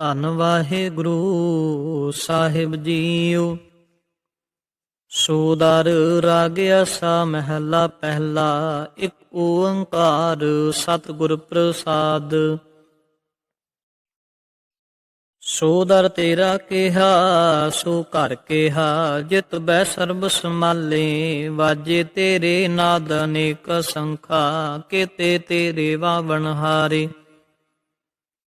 ਧੰਨ ਵਾਹਿਗੁਰੂ ਸਾਹਿਬ ਜੀਓ। ਸੋਦਰ ਰਾਗ ਆਸਾ ਮਹਿਲਾ ਪਹਿਲਾ, ਇੱਕ ਓੰਕਾਰ ਸਤਿਗੁਰ ਪ੍ਰਸਾਦ। ਸੋਦਰ ਤੇਰਾ ਕਿਹਾ, ਸੋ ਘਰ ਕਿਹਾ, ਜਿਤ ਬੈ ਸਰਬ ਸਮਾਲੇ ਵਾਜੇ ਤੇਰੇ ਨਾਦ ਅਨੇਕ ਸੰਖਾ, ਕੀਤੇ ਤੇਰੇ ਵਾਵਣ ਹਾਰੇ।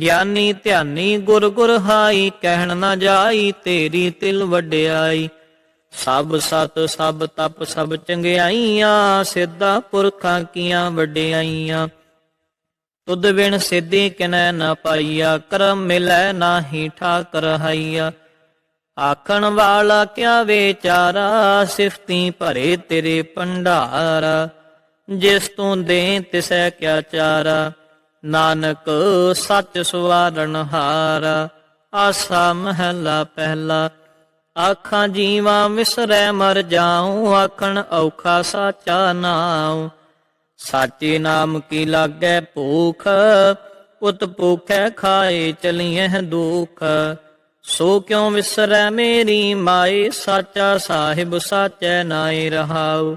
ਗਿਆਨੀ ਧਿਆਨੀ ਗੁਰ ਗੁਰ ਹਾਈ, ਕਹਿਣ ਨਾ ਜਾਈ, ਤੇਰੀ ਤਿਲ ਵਡਿਆਈ। ਸਭ ਸਤ, ਸਭ ਤਪ, ਸਭ ਚੰਗਿਆਈਆਂ, ਸਿੱਧਾ ਪੁਰਖਾਂ ਕੀਆਂ ਵਡਿਆਈਆਂ। ਤੁਧ ਬਿਨ ਸਿੱਧੀ ਕਿਨੈ ਨਾ ਪਾਈਆ, ਕਰਮ ਮਿਲੈ ਨਾਹੀ ਠਾਕਰ ਹਾਈਆ। ਆਖਣ ਵਾਲਾ ਕਿਆ ਵਿਚਾਰਾ, ਸਿਫਤੀ ਭਰੇ ਤੇਰੇ ਭੰਡਾਰਾ। ਜਿਸ ਤੂੰ ਦੇ ਤਿਸੈ ਕਿਆ ਚਾਰਾ। ਨਾਨਕ ਸੱਚ ਸੁਵਾਰਨ ਹਾਰਾ, ਆਸਾ ਮਹਲਾ ਪਹਿਲਾ। ਆਖਾਂ ਜੀਵਾ ਵਿਸਰੈ ਮਰ ਜਾਉ, ਆਖਣ ਔਖਾ ਸਾਚਾ ਨਾਉ। ਸਾਚੇ ਨਾਮ ਕੀ ਲਾਗੈ ਭੂਖ ਉਤ ਭੂਖੈ ਖਾਏ ਚਲੀਐ ਦੁਖ। ਸੋ ਕਿਉ ਵਿਸਰੈ ਮੇਰੀ ਮਾਏ, ਸਾਚਾ ਸਾਹਿਬ ਸਾਚੈ ਨਾਏ ਰਹਾਉ।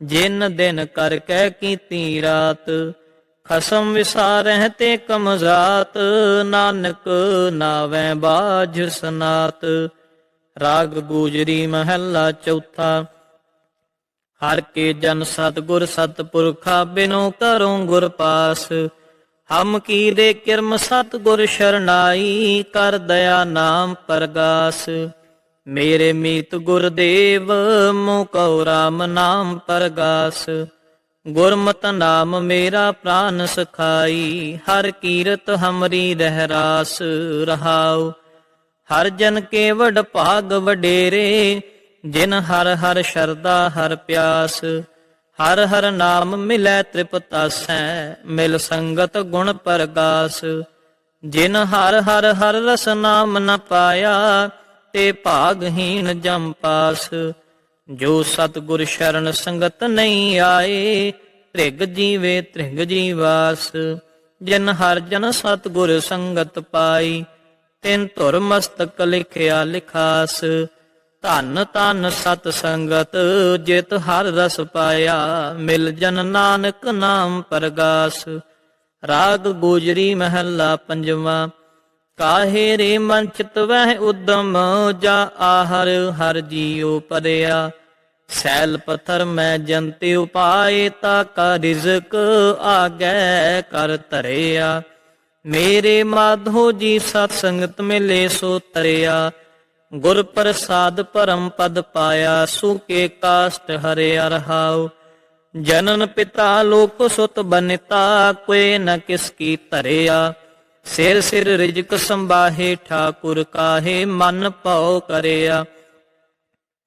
ਜਿਨ ਦਿਨ ਕਰ ਕਹਿ ਕੀਤੀ ਰਾਤ, ਖਸਮ ਵਿਸਾਰਹਿ ਤੇ ਕਮਜ਼ਾਤ ਨਾਨਕ ਨਾਵੇਂ ਬਾਝ ਸਨਾਤ। ਰਾਗ ਗੂਜਰੀ ਮਹੱਲਾ ਚੌਥਾ, ਹਰ ਕੇ ਜਨ ਸਤਗੁਰ ਸਤਪੁਰਖਾ ਬਿਨੋ ਕਰੋ ਗੁਰ ਪਾਸ। ਹਮ ਕੀਰੇ ਕਿਰਮ ਸਤਗੁਰ ਸ਼ਰਨਾਈ, ਕਰ ਦਇਆ ਨਾਮ ਪਰਗਾਸ। ਮੇਰੇ ਮੀਤ ਗੁਰਦੇਵ ਮੋ ਰਾਮ ਨਾਮ ਪਰਗਾਸ। ਗੁਰਮਤ ਨਾਮ ਮੇਰਾ ਪ੍ਰਾਨ ਸਖਾਈ, ਹਰ ਕੀਰਤ ਹਮਰੀ ਰਹਿ ਰਾਸ ਰਹਾਉ। ਹਰ ਜਨ ਕੇ ਵਡ ਭਾਗ ਵਡੇਰੇ, ਜਿਨ ਹਰ ਹਰ ਸ਼ਰਦਾ ਹਰ ਪਿਆਸ। ਹਰ ਹਰ ਨਾਮ ਮਿਲੈ ਤ੍ਰਿਪਤਾਸੈ, ਮਿਲ ਸੰਗਤ ਗੁਣ ਪਰਗਾਸ। ਜਿਨ ਹਰ ਹਰ ਹਰ ਰਸ ਨਾਮ ਨ ਪਾਇਆ ਤੇ ਭਾਗਹੀਣ ਜਮ ਪਾਸ। ਜੋ ਸਤਿਗੁਰ ਸ਼ਰਨ ਸੰਗਤ ਨਹੀਂ ਆਏ, ਤ੍ਰਿਗ ਜੀਵੇ ਤ੍ਰਿਗ ਜੀਵਾਸ ਜਿਨ ਹਰ ਜਨ ਸਤਿਗੁਰ ਸੰਗਤ ਪਾਈ, ਤਿਨ ਧੁਰ ਮਸਤਕ ਲਿਖਿਆ ਲਿਖਾਸ। ਧਨ ਧਨ ਸਤ ਸੰਗਤ, ਜਿਤ ਹਰ ਰਸ ਪਾਇਆ, ਮਿਲ ਜਨ ਨਾਨਕ ਨਾਮ ਪਰਗਾਸ। ਰਾਗ ਗੋਜਰੀ ਮਹੱਲਾ ਪੰਜਵਾਂ ਕਾਹੇ ਰੇ ਮਨ ਚਿਤ ਵਹਿ ਉਦਮ ਜਾ ਆਹਰ, ਹਰ ਜੀਉ ਪਰਿਆ। ਸੈਲ ਪਥਰ ਮੈਂ ਜੰਤੇ ਉਪਾਏ ਤਾ ਕਾ ਰਿਜ਼ਕ ਆਗੈ ਕਰ ਧਰਿਆ। ਮੇਰੇ ਮਾਧੋ ਜੀ ਸਤ ਸੰਗਤ ਮਿਲੇ ਸੋ ਤਰਿਆ। ਗੁਰ ਪ੍ਰਸਾਦ ਪਰਮ ਪਦ ਪਾਇਆ ਸੁਕੇ ਕਾਸ਼ਟ ਹਰੇ ਰਹਾਉ। ਜਨਨ ਪਿਤਾ ਲੋਕ ਸੁਤ ਬਨਿਤਾ ਕੋਏ ਨ ਕਿਸ ਕੀ ਧਰਿਆ। ਸਿਰ ਸਿਰ ਰਿਜਕ ਸੰਬਾਹੇ ਠਾਕੁਰ ਕਾਹੇ, ਮਨ ਭਉ ਕਰਿਆ।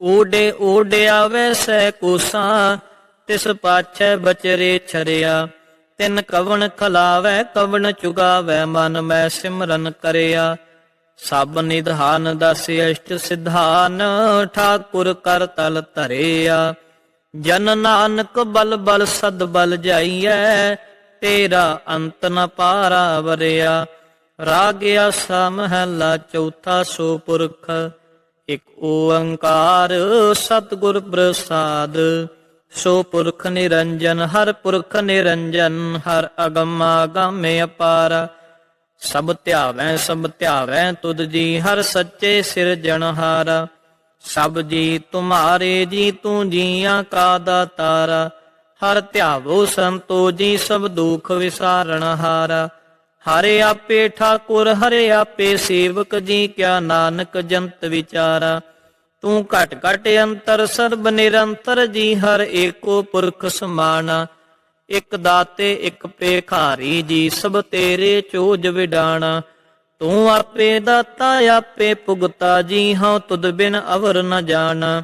ਊਡੇ ਊਡੇ ਆਵੇ ਸੈ ਕੁਸਾ, ਤਿਸ ਪਾਛੈ ਬਚਰੇ ਛਰਿਆ। ਤਿਨ ਕਵਣ ਖਲਾਵੇ, ਕਵਣ ਚੁਗਾਵੇ, ਮਨ ਮੈਂ ਸਿਮਰਨ ਕਰਿਆ। ਸਭ ਨਿਧਾਨ ਦਸ ਅਸ਼ਟ ਸਿਧਾਨ, ਠਾਕੁਰ ਕਰ ਤਲ ਧਰਿਆ। ਜਨ ਨਾਨਕ ਬਲ ਬਲ ਸਦ ਬਲ ਜਾਈਐ ਤੇਰਾ ਅੰਤ ਨ ਪਾਰਾ ਵਰਿਆ। ਰਾਗਿਆ ਸਮਹਲਾ ਚੌਥਾ ਸੋ ਪੁਰਖ ਇਕ ਓੰਕਾਰ ਸਤਿਗੁਰ ਪ੍ਰਸਾਦ। ਸੋ ਪੁਰਖ ਨਿਰੰਜਨ, ਹਰ ਪੁਰਖ ਨਿਰੰਜਨ, ਹਰ ਅਗਮ ਆਗਮੇ ਅਪਾਰ। ਸਭ ਧਿਆਵੈ ਸਭ ਧਿਆਵੈ ਤੁਧ ਜੀ, ਹਰ ਸੱਚੇ ਸਿਰਜਣਹਾਰ ਸਭ ਜੀ, ਤੁਮਾਰੇ ਜੀ, ਤੂੰ ਜੀਆਂ ਕਾ ਦਾਤਾਰਾ। ਹਰ ਧਿਆਵੋ ਸੰਤੋ ਜੀ ਸਭ ਦੁਖ ਵਿਸਾਰਣ ਹਾਰਾ। ਹਰੇ ਆਪੇ ਠਾਕੁਰ, ਹਰੇ ਆਪੇ ਸੇਵਕ, ਜੀ ਕਿਆ ਨਾਨਕ ਜੰਤ ਵਿਚਾਰਾ। ਤੂੰ ਘਟ ਘਟ ਅੰਤਰ, ਸਰਬ ਨਿਰੰਤਰ ਜੀ, ਹਰ ਏਕੋ ਪੁਰਖ ਸਮਾਨ। ਇਕ ਦਾਤੇ, ਇਕ ਪੇਖਾਰੀ ਜੀ, ਸਭ ਤੇਰੇ ਚੋਜ ਵਿਡਾਣਾ। ਤੂੰ ਆਪੇ ਦਾਤਾ, ਆਪੇ ਪੁਗਤਾ ਜੀ, ਹਉ ਤੁਧ ਬਿਨ ਅਵਰ ਨ ਜਾਣਾ।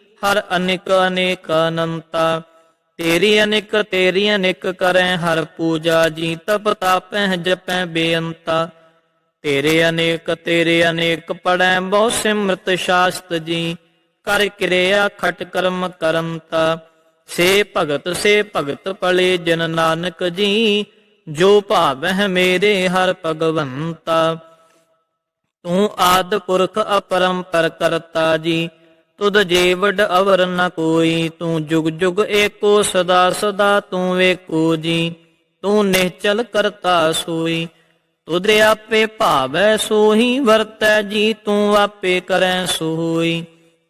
ਹਰ ਅਨੇਕ ਅਨੇਕ ਅਨੰਤਾ। ਤੇਰੀ ਅਨੇਕ ਤੇਰੀ ਅਨੇਕ ਕਰੈ ਹਰ ਪੂਜਾ ਜੀ, ਤਪ ਤਾਪੈ ਜਪੈ ਬੇਅੰਤਾ। ਤੇਰੇ ਅਨੇਕ ਤੇਰੇ ਅਨੇਕ ਪੜੈ ਬਹੁ ਸਿਮਰਤ ਸ਼ਾਸਤ ਜੀ, ਕਰ ਕਿਰਿਆ ਖਟ ਕਰਮ ਕਰੰਤਾ। ਸੇ ਭਗਤ ਸੇ ਭਗਤ ਪਲੇ ਜਨ ਨਾਨਕ ਜੀ, ਜੋ ਭਾਵਹਿ ਮੇਰੇ ਹਰ ਭਗਵੰਤਾ। ਤੂੰ ਆਦ ਪੁਰਖ ਅਪਰੰਪਰ ਕਰਤਾ ਜੀ ਤੁਧ ਜੀਵਡ ਅਵਰ ਨ ਕੋਈ, ਤੂੰ ਜੁਗ ਜੁਗ ਏਕੋ ਸਦਾ ਸਦਾ ਤੂੰ ਵੇਕੋ ਜੀ। ਤੂੰ ਨਿਹਚਲ ਕਰਤਾ ਸੋਈ, ਤੁਧੇ ਆਪੇ ਭਾਵੈ ਸੋਹੀ, ਵਰਤੈ ਜੀ ਤੂੰ ਆਪੇ ਕਰੈ ਸੋਈ।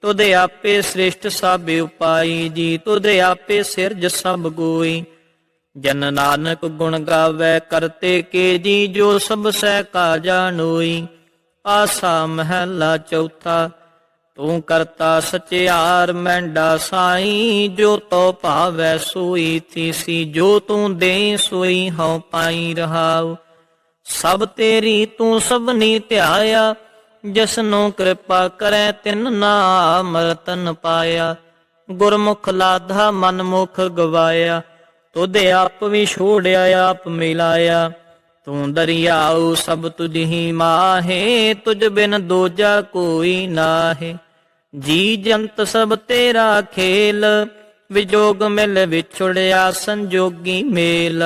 ਤੁਧੇ ਆਪੇ ਸ੍ਰਿਸ਼ਟ ਸਭ ਉਪਾਈ ਜੀ, ਤੁਧੇ ਆਪੇ ਸਿਰਜ ਸਭ ਗੋਈ। ਜਨ ਨਾਨਕ ਗੁਣ ਗਾਵੇ ਕਰਤੇ ਕੇ ਜੀ, ਜੋ ਸਭ ਸਹਿ ਕਾ ਜਾਣੋਈ ਆਸਾ ਮਹਿਲਾ ਚੌਥਾ ਤੂੰ ਕਰਤਾ ਸਚਿਆਰ, ਮੈਂਡਾ ਸਾਈ, ਜੋ ਤੋ ਭਾਵੈ ਸੋਈ ਤੀਸੀ, ਜੋ ਤੂੰ ਦੇ ਸੋਈ, ਹਉ ਪਾਈ ਰਹਾਉ। ਸਭ ਤੇਰੀ ਤੂੰ ਸਭਨੀ ਧਿਆਇਆ, ਜਿਸਨੂੰ ਕਿਰਪਾ ਕਰੈ ਤਿਨ ਨਾਮ ਰਤਨ ਪਾਇਆ। ਗੁਰਮੁਖ ਲਾਧਾ ਮਨ ਮੁਖ ਗਵਾਇਆ, ਤੁਧ ਆਪ ਵੀ ਛੋੜਿਆ, ਆਪ ਮਿਲਾਇਆ। ਤੂੰ ਦਰਿਆਉ ਸਭ ਤੁਝ ਹੀ ਮਾਹੇ, ਤੁਝ ਬਿਨ ਦੂਜਾ ਕੋਈ ਨਾਹੀ। ਜੀ ਜੰਤ ਸਭ ਤੇਰਾ ਖੇਲ, ਵਿਜੋਗ ਮਿਲ ਵਿਛੜਿਆ ਸੰਜੋਗੀ ਮੇਲ।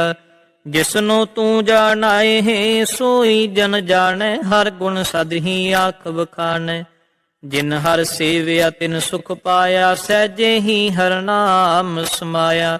ਜਿਸਨੂੰ ਤੂੰ ਜਾਣਾਏ ਹੈ ਸੋਈ ਜਨ ਜਾਣੈ, ਹਰ ਗੁਣ ਸਦ ਹੀ ਆਖ ਬਖਾਨੈ ਜਿਨ ਹਰ ਸੇਵਿਆ ਤਿਨ ਸੁਖ ਪਾਇਆ, ਸਹਿਜੇ ਹੀ ਹਰ ਨਾਮ ਸਮਾਇਆ।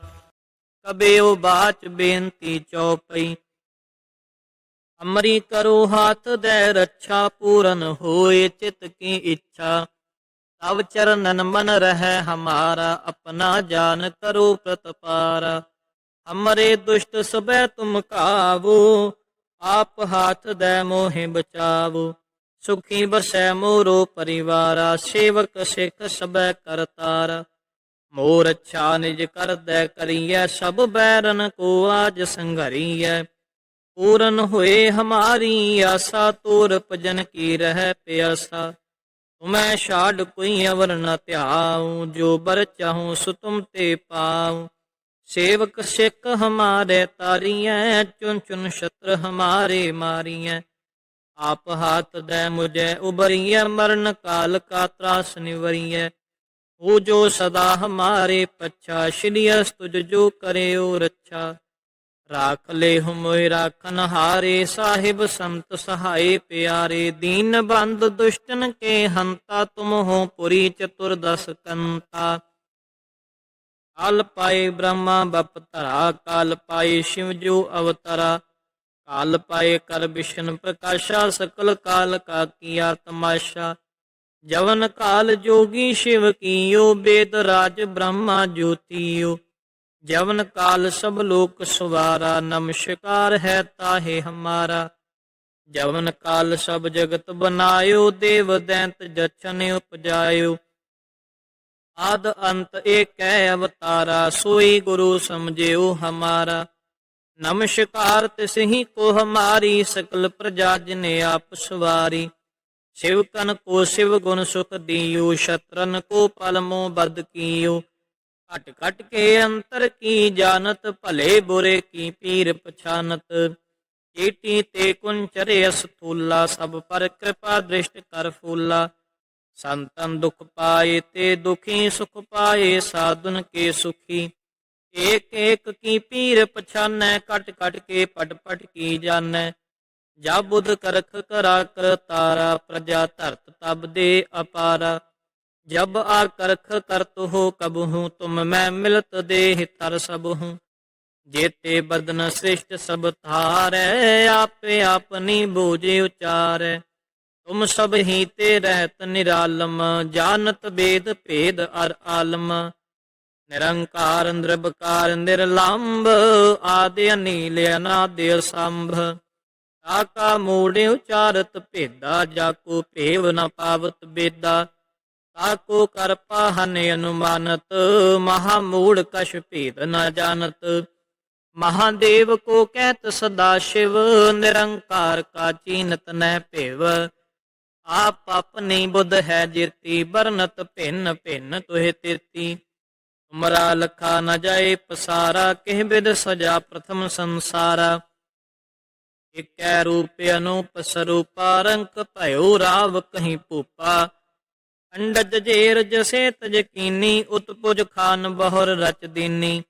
ਕਬੇ ਉਹ ਬਾਚ ਬੇਨਤੀ ਚਉਪਈ ਅਮਰੀ ਕਰੋ ਹਾਥ ਦੇ ਰੱਛਾ, ਪੂਰਨ ਹੋਏ ਚਿਤ ਕੀ ਇੱਛਾ। ਤਵ ਚਰਨਨ ਮਨ ਰਹਿ ਹਮਾਰਾ, ਆਪਣਾ ਜਾਨ ਕਰੋ ਪ੍ਰਤਪਾਰਾ। ਹਮਰੇ ਦੁਸ਼ਟ ਸਬੈ ਤੁਮ ਕਾਵੋ, ਆਪ ਹਾਥ ਦੇ ਮੋਹਿ ਬਚਾਵੋ। ਸੁਖੀ ਬਸੈ ਮੋਰੋ ਪਰਿਵਾਰਾ, ਸੇਵਕ ਸਿਖ ਸਬੈ ਕਰਤਾਰਾ। ਮੋਰ ਅੱਛਾ ਨਿਜ ਕਰਦੈ ਕਰੀਐ, ਸਭ ਬੈਰਨ ਕੋ ਆਜ ਸੰਘਰੀਐ। ਪੂਰਨ ਹੋਏ ਹਮਾਰੀ ਆਸਾ ਤੋਰ ਭਜਨ ਕੀ ਰਹਿ ਪਿਆਸਾ। ਤੁਮੈ ਛਾੜ ਕੋਈ ਅਵਰ ਨ ਧਿਆਉ, ਜੋ ਬਰ ਚਾਹੂੰ ਸੋ ਤੁਮ ਤੇ ਪਾਉ। ਸੇਵਕ ਸਿੱਖ ਹਮਾਰੇ ਤਾਰੀਐ ਚੁਨ ਚੁਨ ਸ਼ਤਰ ਹਮਾਰੇ ਮਾਰੀਐ। ਆਪ ਹਾਥ ਦੇ ਮੁਝੇ ਉਬਰੀਐ ਮਰਨ ਕਾਲ ਕਾ ਤਰਾਸ ਨਿਵਰੀਐ। ਹੋ ਜੋ ਸਦਾ ਹਮਾਰੇ ਪੱਛਾ, ਸ਼੍ਰੀ ਅਸ ਤੁਜ ਜੋ ਕਰਿਓ ਰੱਛਾ। ਰਾਖ ਲੈ ਹੁਮੋਇ ਰਾਖਨ ਹਾਰੇ, ਸਾਹਿਬ ਸੰਤ ਸਹਾਏ ਪਿਆਰੇ। ਦੀਨ ਬੰਦ ਦੁਸ਼ਟਨ ਕੇ ਹੰਤਾ, ਤੁਮ ਹੋ ਪੁਰੀ ਚਤੁਰ ਦਸ ਕੰਤਾ। ਕਾਲ ਪਾਏ ਬ੍ਰਹਮਾ, ਬਪ ਧਰਾ, ਕਾਲ ਪਾਏ ਸ਼ਿਵ ਜੋ ਅਵਤਰਾ। ਕਾਲ ਪਾਏ ਕਰ ਵਿਸ਼ਨ ਪ੍ਰਕਾਸ਼ਾ, ਸਕਲ ਕਾਲ ਕਾ ਕੀਆ ਤਮਾਸ਼ਾ ਜਵਨ ਕਾਲ ਜੋਗੀ ਸ਼ਿਵ ਕੀਓ, ਬੇਦ ਰਾਜ ਬ੍ਰਹਮਾ ਜੋਤੀਓ। ਜਵਨ ਕਾਲ ਸਭ ਲੋਕ ਸਵਾਰਾ, ਨਮਸਕਾਰ ਹੈ ਤਾਹੇ ਹਮਾਰਾ। ਜਵਨ ਕਾਲ ਸਭ ਜਗਤ ਬਨਾਇਓ, ਦੇਵ ਦੈਂਤ ਜਛਨ ਉਪਜਾਇਓ। ਆਦ ਅੰਤ ਏਕੈ ਅਵਤਾਰਾ, ਸੋਈ ਗੁਰੂ ਸਮਝਿਓ ਹਮਾਰਾ। ਨਮਸਕਾਰ ਤਿਸਹੀ ਕੋ ਹਮਾਰੀ, ਸਕਲ ਪ੍ਰਜਾ ਜਿਨੇ ਆਪ ਸਵਾਰੀ। शिव कन को शिव गुण सुख दियो शत्रन को पलमो बद कियो घट घट के अंतर की जानत भले बुरे की पीर पछानत चेटी ते कुंचरे स्थूला सब पर कृपा दृष्ट कर फूला संतन दुख पाए ते दुखी सुख पाए साधुन के सुखी एक एक की पीर पछानै कट कट के पट पट की जानै ਜਾ ਬੁੱਧ ਕਰਖ ਕਰਾ ਕਰ ਤਾਰਾ, ਪ੍ਰਜਾ ਧਰਤ ਤਬ ਦੇ ਅਪਾਰਾ। ਜਬ ਆ ਕਰਖ ਕਰਤ ਹੋ ਕਬਹੂ ਤੁਮ ਮੈਂ ਮਿਲਤ ਦੇਹ ਤਰ ਸਭ ਹੂੰ। ਜੇਤੇ ਬਦਨ ਸ੍ਰਿਸ਼ਟ ਸਭ ਥਾਰੈ ਆਪੇ ਆਪਨੀ ਬੋਝੇ ਉਚਾਰੈ। ਤੁਮ ਸਭ ਹੀ ਤੇ ਰਹਿਤ ਨਿਰਾਲਮ ਜਾਣਤ ਬੇਦ ਭੇਦ ਅਰ ਆਲਮ। ਨਿਰੰਕਾਰ ਨਿਰਭਕਾਰ ਨਿਰਲੰਭ, ਆਦਿ ਅਨੀਲ, ਅਨਾਦਿ ਸੰਭ ਕਾ ਮੂੜੇ ਉਚਾਰਤ ਭੇਦਾ ਜਾਕੋ ਭੇਵ ਨ ਪਾਵਤ ਬੇਦਾ। ਤਾਕੋ ਕਰ ਪਾਹਨ ਅਨੁਮਾਨਤ, ਮਹਾ ਮੂੜ ਕਛ ਭੇਦ ਨ ਜਾਣਤ। ਮਹਾਦੇਵ ਕੋ ਕਹਿਤ ਸਦਾ ਸ਼ਿਵ, ਨਿਰੰਕਾਰ ਕਾ ਚੀਨਤ ਨਹਿ ਭਿਵ। ਆਪ ਆਪਣੀ ਬੁੱਧ ਹੈ ਜਿਰਤੀ ਬਰਨਤ ਭਿੰਨ ਭਿੰਨ ਤੁਹੇ ਤਿਰਤੀ। ਤੁਮਰਾ ਲਖਾ ਨ ਜਾਏ ਪਸਾਰਾ, ਕਿਹ ਬਿਦ ਸਜਾ ਪ੍ਰਥਮ ਸੰਸਾਰਾ। ਇਕੈ ਰੂਪ ਅਨੂਪ ਸਰੂਪਾ ਰੰਕ ਭਇਓ ਰਾਵ ਕਹੀਂ ਭੂਪਾ। ਅੰਡਜ ਜੇਰ ਜਸੇ ਤਜ ਕੀਨੀ ਉਤਪੁਜ ਖਾਨ ਬਹੁਰ ਰਚ ਦੀਨੀ।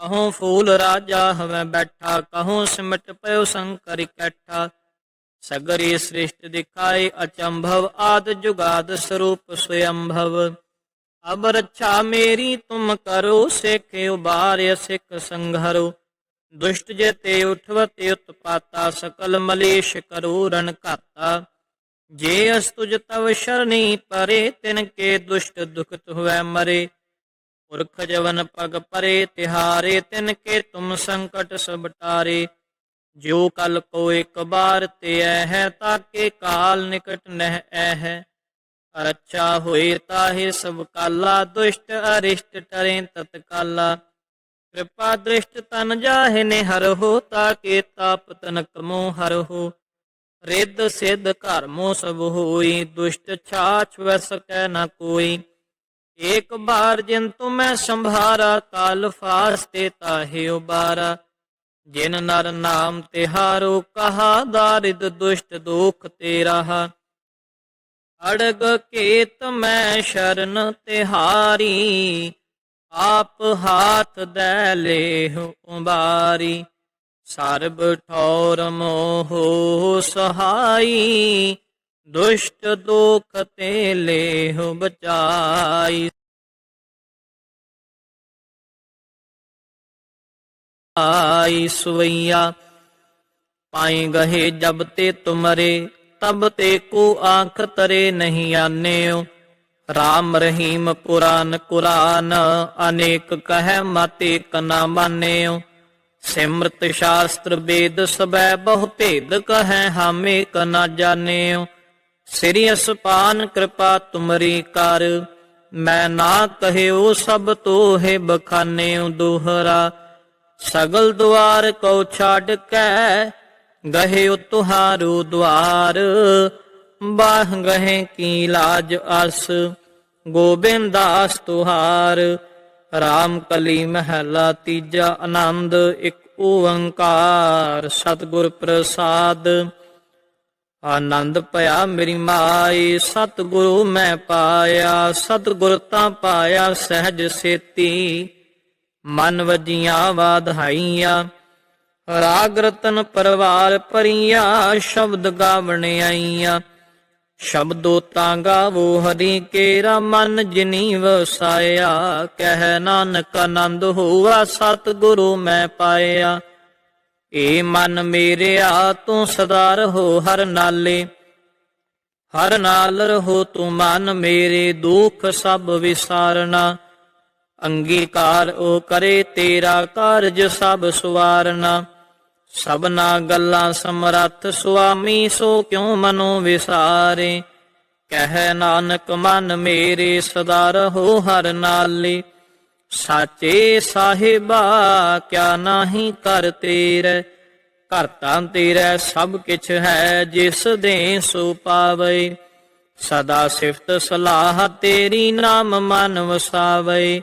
ਕਹੂੰ ਫੂਲ ਰਾਜਾ ਹਵੇ ਬੈਠਾ, ਕਹੋ ਸਿਮਟ ਪਇਓ ਸੰਕਰ ਇਕੱਠਾ। ਸਗਰੀ ਸ੍ਰਿਸ਼ਟ ਦਿਖਾਏ ਅਚੰਭਵ, ਆਦ ਜੁਗਾਦ ਸਰੂਪ ਸਵਯੰਭਵ। ਅਬ ਰੱਛਾ ਮੇਰੀ, ਤੁਮ ਕਰੋ ਸਿਖ ਉਬਾਰਿ ਸਿਖ ਸੰਘਰੋ। ਦੁਸ਼ਟ ਜੇ ਤੇ ਉਠਵ ਤੇ ਉਤਪਾਤਾ, ਸਕਲ ਮਲੇਸ਼ ਕਰੋ ਰਨ ਘਾਤਾ। ਜੇ ਅਸਤੁਜ ਤਵ ਸ਼ਰਣੀ ਪਰੇ, ਤਿਨ ਕੇ ਦੁਸ਼ਟ ਦੁਖਤ ਹੋਇ ਮਰੇ। ਪੁਰਖ ਜਵਨ ਪਗ ਪਰੇ, ਤਿਹਾਰੇ, ਤਿਨ ਕੇ ਤੁਮ ਸੰਕਟ ਸਭ ਟਾਰੇ। ਜੋ ਕਲ ਕੋ ਇੱਕ ਬਾਰ ਤੇ ਐ ਹੈ, ਤਾਕੇ ਕਾਲ ਨਿਕਟ ਨਹਿ ਐ ਹੈ। ਅਰਛਾ ਹੋਏ ਤਾਹੇ ਸਭ ਕਾਲਾ, ਦੁਸ਼ਟ ਅਰਿਸ਼ਟ ਟਰੇ ਤਤਕਾਲਾ। ਕਿਰਪਾ ਦ੍ਰਿਸ਼ਟ ਤਨ ਜਾਹੇ ਨੇ ਹਰ ਹੋ ਤਾਕੇ ਤਾਪ ਤਨ ਕਮੋ ਹਰ ਹੋ। ਰਿੱਧ ਸਿੱਧ ਘਰਮੋ ਸਭ ਹੋਈ, ਦੁਸ਼ਟ ਛਾਛ ਵੈ ਸਕੈ ਨ ਕੋਈ। ਏਕ ਬਾਰ ਜਿਨ ਤੁਮੈ ਸੰਭਾਰਾ, ਕਾਲ ਫਾਸਤੇ ਤਾਹੇ ਉਬਾਰਾ। ਜਿਨ ਨਰ ਨਾਮ ਤਿਹਾਰੋ, ਕਹਾ ਦਾਰਿਦ ਦੁਸ਼ਟ ਦੁਖ ਤੇਰਾ। ਅੜਗ ਕੇਤ ਮੈਂ ਸ਼ਰਨ ਤਿਹਾਰੀ ਆਪ ਹਾਥ ਦੈ ਲੇਹ ਉਬਾਰੀ, ਸਰਬ ਠੌਰ ਮੋਹ ਸਹਾਈ, ਦੁਸ਼ਟ ਦੁਖ ਤੇ ਲੇਹ ਬਚਾਈ। ਆਈ ਸੁਵਈਆ ਪਾਏ ਗਹੇ ਜਬ ਤੇ ਤੁਮਰੇ, ਤਬ ਤੇ ਕੋ ਆਂਖ ਤਰੇ ਨਹੀਂ ਆਨਿਓ। ਰਾਮ ਰਹੀਮ ਪੁਰਾਨ ਕੁਰਾਨ, ਅਨੇਕ ਕਹਿ ਮਤੇ ਕਨਾ ਮਾਨਿਓ। ਸਿਮਰਤ ਸ਼ਾਸਤਰ ਵੇਦ ਸਬੈ ਬਹੁ ਭੇਦ ਕਹੈ, ਹਾਮੇ ਕਨਾ ਜਾਣਿਓ। ਸ੍ਰੀ ਅਸਪਾਨ ਕਿਰਪਾ ਤੁਮਰੀ ਕਰ, ਮੈਂ ਨਾ ਕਹਿਓ ਸਭ ਤੋਹੇ ਬਖਾਨਿਓ ਦੋਹਰਾ। ਸਗਲ ਦੁਆਰ ਕੋ ਛੱਡ ਕੇ ਗਹਿ ਤੁਹਾਰੂ ਦੁਆਰ। ਬਾਹ ਗਹਿ ਕੀ ਲਾਜ ਅਸ, ਗੋਬਿੰਦਾਸ ਤੁਹਾਰ। ਰਾਮ ਕਲੀ ਮਹਲਾ ਤੀਜਾ ਆਨੰਦ, ਇੱਕ ਓੰਕਾਰ। ਸਤਿਗੁਰ ਪ੍ਰਸਾਦ, ਆਨੰਦ ਭਇਆ ਮੇਰੀ ਮਾਈ। ਸਤਿਗੁਰੂ ਮੈਂ ਪਾਇਆ, ਸਤਿਗੁਰ ਤਾਂ ਪਾਇਆ ਸਹਿਜ ਸੇਤੀ। ਮਨ ਵਜੀਆਂ ਵਾਧਾਈਆਂ, ਰਾਗ ਰਤਨ ਪਰਵਾਰ ਪਰੀਆਂ ਸ਼ਬਦ ਗਾਵਣ ਆਈਆਂ। ਸ਼ਬਦੋ ਤਾਂਗਾ ਵੋ ਹਰੀ ਕੇਰਾ ਮਨ ਜਿਨੀ ਵਸਾਇਆ ਕਹਿ ਨਾਨਕ ਆਨੰਦ ਹੋਆ, ਸਤਿਗੁਰੂ ਮੈਂ ਪਾਇਆ। ਏ ਮਨ ਮੇਰਿਆ, ਤੂੰ ਸਦਾ ਰਹੋ ਹਰ ਨਾਲੇ। ਹਰ ਨਾਲ ਰਹੋ ਤੂੰ ਮਨ ਮੇਰੇ, ਦੁੱਖ ਸਭ ਵਿਸਾਰਨਾ। ਅੰਗੀਕਾਰ ਉਹ ਕਰੇ ਤੇਰਾ ਕਾਰਜ ਸਭ ਸੁਵਾਰਨਾ। ਸਭਨਾ ਗੱਲਾਂ ਸਮਰੱਥ ਸੁਆਮੀ, ਸੋ ਕਿਉ ਮਨੋ ਵਿਸਾਰੇ? ਕਹਿ ਨਾਨਕ, ਮਨ ਮੇਰੇ ਸਦਾ ਰਹੋ ਹਰ ਨਾਲੇ। ਸਾਚੇ ਸਾਹਿਬਾ, ਕਿਆ ਨਾਹੀ ਕਰ ਤੇਰੇ? ਘਰ ਤਾਂ ਤੇਰਾ ਸਭ ਕਿਛ ਹੈ, ਜਿਸ ਦੇ ਸੋ ਪਾਵੇ। ਸਦਾ ਸਿਫਤ ਸਲਾਹ ਤੇਰੀ ਨਾਮ ਮਨ ਵਸਾਵੇ।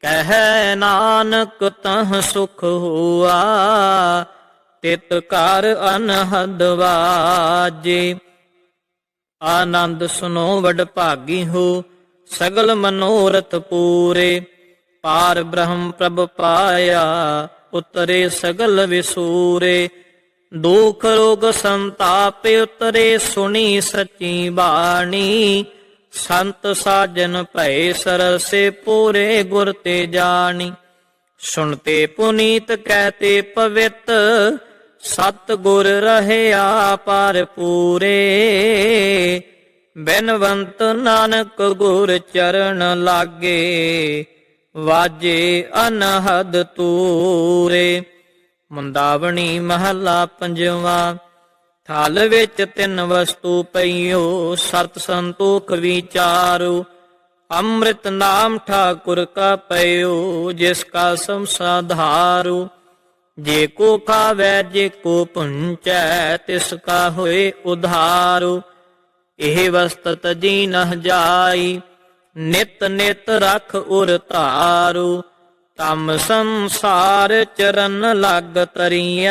ਕਹਿ ਨਾਨਕ ਤਹ ਸੁਖ ਹੁਆ, ਤਿਤ ਘਰ ਅਨਹਦ ਵਾਜੇ। ਆਨੰਦ ਸੁਨੋ ਵਡ ਭਾਗੀ ਹੋ, ਸਗਲ ਮਨੋਰਥ ਪੂਰੇ। ਪਾਰ ਬ੍ਰਹਮ ਪ੍ਰਭ ਪਾਇਆ, ਉਤਰੇ ਸਗਲ ਵਿਸੂਰੇ। ਦੁਖ ਰੋਗ ਸੰਤਾਪ ਉਤਰੇ, ਸੁਣੀ ਸਚੀ ਬਾਣੀ। ਸੰਤ ਸਾਜਨ ਭੈ ਸਰਸੇ ਪੂਰੇ ਗੁਰ ਤੇ ਜਾਣੀ। ਸੁਣਤੇ ਪੁਨੀਤ ਕਹਤੇ ਪਵਿੱਤ ਸਤ ਗੁਰ ਰਹਿਆ ਪਰ ਪੂਰੇ। ਬੈਨਵੰਤ ਨਾਨਕ ਗੁਰ ਚਰਨ ਲਾਗੇ, ਵਾਜੇ ਅਨਹਦ ਤੂਰੇ। ਮੁੰਦਾਵਣੀ ਮਹੱਲਾ ਪੰਜਵਾ ਥਲ ਵਿੱਚ ਤਿੰਨ ਵਸਤੂ ਪਈਓ, ਸਤ ਸੰਤੋਖ ਵਿਚਾਰੋ। ਅੰਮ੍ਰਿਤ ਨਾਮ ਠਾਕੁਰ ਕਾ ਪਇਓ, ਜਿਸ ਕਾ ਸੰਸਾਧਾਰੂ। ਜੇ ਕੋ ਖਾਵੈ, ਜੇ ਕੋ ਪੁੰਚੈ, ਤਿਸ ਕਾ ਹੋਏ ਉਧਾਰੂ। ਇਹ ਵਸਤਤ ਜੀ ਨਹ ਜਾਈ, ਨਿਤ ਨਿਤ ਰਖ ਉਰ ਧਾਰੂ। ਤਮ ਸੰਸਾਰ ਚਰਨ ਲਗ ਤਰੀਐ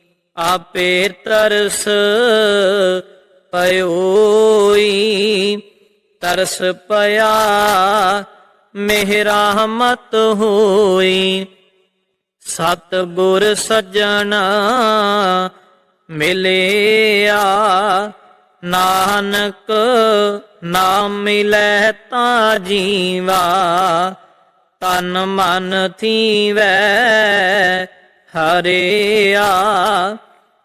ਆਪੇ ਤਰਸ ਪਇਓਈ ਤਰਸ ਪਿਆ ਮਿਹਰਾ ਮਤ ਹੋਈ। ਸਤ ਗੁਰ ਸਜਣ ਮਿਲਿਆ, ਨਾਨਕ ਨਾਮ ਮਿਲੈ ਤਾਂ ਜੀਵਾ, ਤਨ ਮਨ ਥੀਵੈ ਹਰਿਆ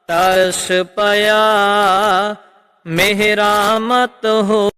ਤਰਸ ਪਿਆ ਮਿਹਰਾ ਮਤ ਹੋ